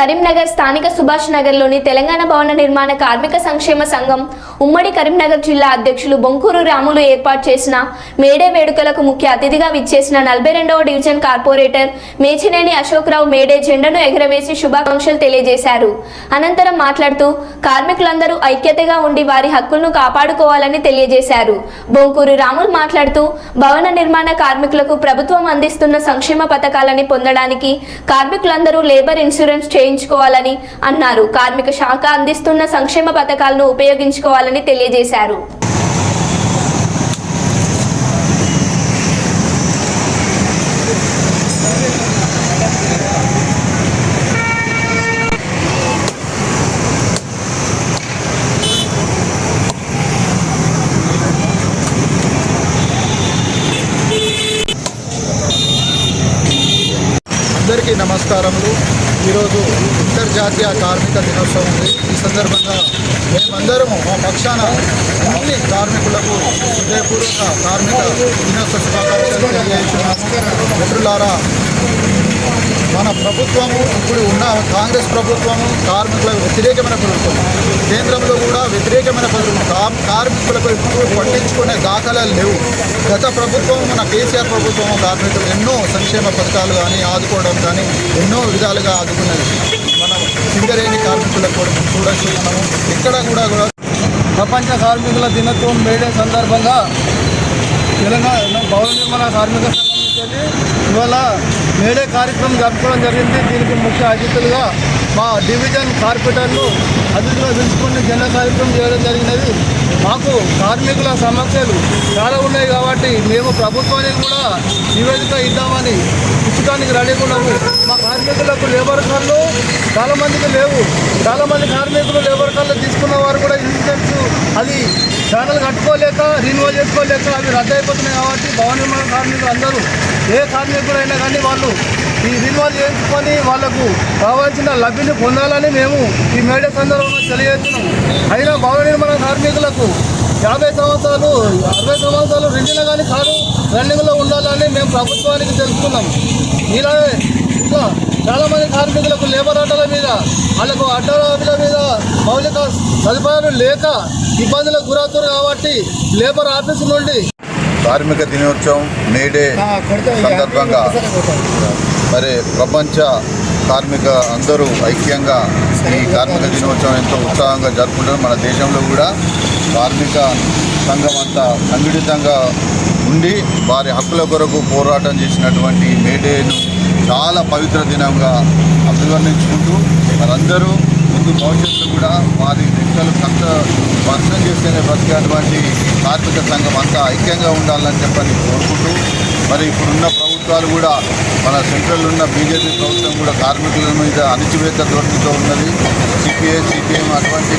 కరీంనగర్ స్థానిక సుభాష్ నగర్లోని తెలంగాణ భవన నిర్మాణ కార్మిక సంక్షేమ సంఘం ఉమ్మడి కరీంనగర్ జిల్లా అధ్యక్షులు బొంకూరు రాములు ఏర్పాటు చేసిన మేడే వేడుకలకు ముఖ్య అతిథిగా విచ్చేసిన నలభై రెండవ division corporator Mechineni Ashokrao May Day జెండను ఎగరవేసి శుభాకాంక్షలు తెలియజేశారు. అనంతరం మాట్లాడుతూ కార్మికులందరూ ఐక్యతగా ఉండి వారి హక్కులను కాపాడుకోవాలని తెలియజేశారు. బొంకూరు రాములు మాట్లాడుతూ భవన నిర్మాణ కార్మికులకు ప్రభుత్వం అందిస్తున్న సంక్షేమ పథకాలని పొందడానికి కార్మికులందరూ లేబర్ ఇన్సూరెన్స్ చేయించుకోవాలని అన్నారు. కార్మిక శాఖ అందిస్తున్న సంక్షేమ పథకాలను ఉపయోగించుకోవాలని తెలియజేశారు. అందరికీ నమస్కారములు. ఈరోజు అంతర్జాతీయ కార్మిక దినోత్సవం ఉంది. ఈ సందర్భంగా మేమందరము మా పక్షాన అన్ని కార్మికులకు హృదయపూర్వక కార్మిక దినోత్సవ శుభాకాంక్షలు తెలియజేస్తున్నాము. మిత్రులారా మన ప్రభుత్వము ఇప్పుడు ఉన్న కాంగ్రెస్ ప్రభుత్వము కార్మికులకు వ్యతిరేకమైన ప్రభుత్వం. కేంద్రంలో కూడా వ్యతిరేకమైన ప్రభుత్వం. కా- కార్మికులకు ఎప్పుడు పట్టించుకునే దాఖలాలు లేవు. గత ప్రభుత్వం మన కేసీఆర్ ప్రభుత్వం కార్మికులు ఎన్నో సంక్షేమ పథకాలు కానీ ఆదుకోవడం కానీ ఎన్నో విధాలుగా ఆదుకున్నది. మనం సింగరేణి కార్మికులకు కూడా చూడొచ్చు మనము. ఎక్కడ కూడా ప్రపంచ కార్మికుల దినోత్సవం మేడే సందర్భంగా తెలంగాణ భవన నిర్మాణ కార్మిక సంఘం ఇవాళ మేడే కార్యక్రమం జరుపుకోవడం జరిగింది. దీనికి ముఖ్య అతిథులుగా మా డివిజన్ కార్పొరేటర్లు అతిథులుగా పిలుచుకుని జన కార్యక్రమం చేయడం జరిగినది. మాకు కార్మికుల సమస్యలు చాలా ఉన్నాయి కాబట్టి మేము ప్రభుత్వానికి కూడా నివేదిక ఇద్దామని ఇచ్చడానికి రెడీగా ఉన్నాము. మా కార్మికులకు లేబర్ కార్లు చాలామందికి లేవు. చాలామంది కార్మికులు లేబర్ కార్లు తీసుకున్న వారు కూడా ఇన్సూరెన్స్ అది ఛానల్ కట్టుకోలేక రిన్యూవల్ చేసుకోలేక అవి రద్దు అయిపోతున్నాయి కాబట్టి భవన నిర్మాణ కార్మికులు అందరూ ఏ కార్మికులైనా కానీ వాళ్ళు ఈ రిన్యూవల్ చేసుకొని వాళ్ళకు కావాల్సిన లబ్ధిని పొందాలని మేము ఈ మేడే సందర్భంగా తెలియజేస్తున్నాము అయినా భవన నిర్మాణ కార్మికులకు యాభై సంవత్సరాలు అరవై సంవత్సరాలు రెండులో కానీ కాదు రన్నింగ్లో ప్రభుత్వానికి తెలుసుకున్నాం. ఇలా ఇంకా చాలా మంది కార్మికులకు లేబర్ ఆటోల మీద వాళ్ళకు ఆటోల మీద మౌలిక సదుపాయాలు లేక ఇబ్బందులకు గురవుతారు కాబట్టి లేబర్ ఆఫీసు నుండి కార్మిక దినోత్సవం మేడే సందర్భంగా మరి ప్రపంచ కార్మిక అందరూ ఐక్యంగా ఈ కార్మిక దినోత్సవం ఎంతో ఉత్సాహంగా జరుపుకుంటారు మన దేశంలో కూడా కార్మిక సంఘం అంతా సంఘటితంగా ఉండి వారి హక్కుల కొరకు పోరాటం చేసినటువంటి మేడేను చాలా పవిత్ర దినంగా అభివర్ణించుకుంటూ వారందరూ ముందు భవిష్యత్తు కూడా వారి రెక్కలు కష్ట వర్షం చేస్తేనే బ్రతికేటువంటి కార్మిక సంఘం అంతా ఐక్యంగా ఉండాలని చెప్పని కోరుకుంటూ మరి ఇప్పుడున్న ప్రభుత్వాలు కూడా మన సెంట్రల్ ఉన్న బీజేపీ ప్రభుత్వం కూడా కార్మికుల మీద అణిచివేత ధోరణితో ఉన్నది. సిపిఐ సిపిఎం అటువంటి